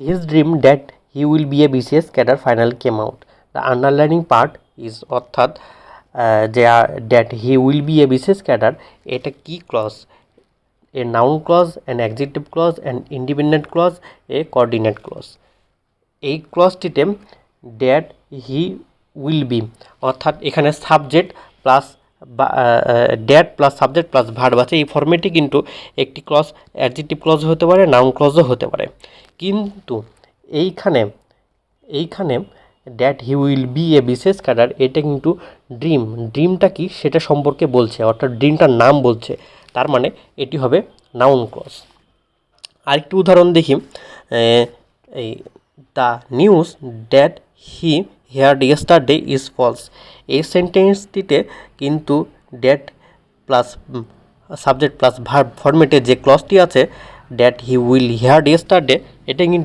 his dream that he will be a BCS cadre finally came out. The underlining part is, অর্থাৎ যে that he will be a বিশেষ cadre এটা কি clause a noun clause and adjective clause and independent clause a coordinate clause এই ক্লজটিতে that he will be অর্থাৎ, এখানে subject plus that plus subject plus verb আছে। এই ফর্মেটে কিন্তু একটি ক্লজ অ্যাডজেক্টিভ ক্লজ হতে পারে নাউন ক্লজও হতে পারে। কিন্তু এইখানে এইখানে that he will be a বিশেষ ক্যাডার এটা কিন্তু ড্রিম ড্রিমটা কি? সেটা সম্পর্কে বলছে, অর্থাৎ ড্রিমটার নাম বলছে। তার মানে এটি হবে নাউন ক্লজ আরেকটি উদাহরণ দেখি। এই the news that he heard yesterday is false এই সেন্টেন্সটিতে কিন্তু that plus subject plus verb ফরম্যাটে যে ক্লজটি আছে that he will heard yesterday এটা কিন্তু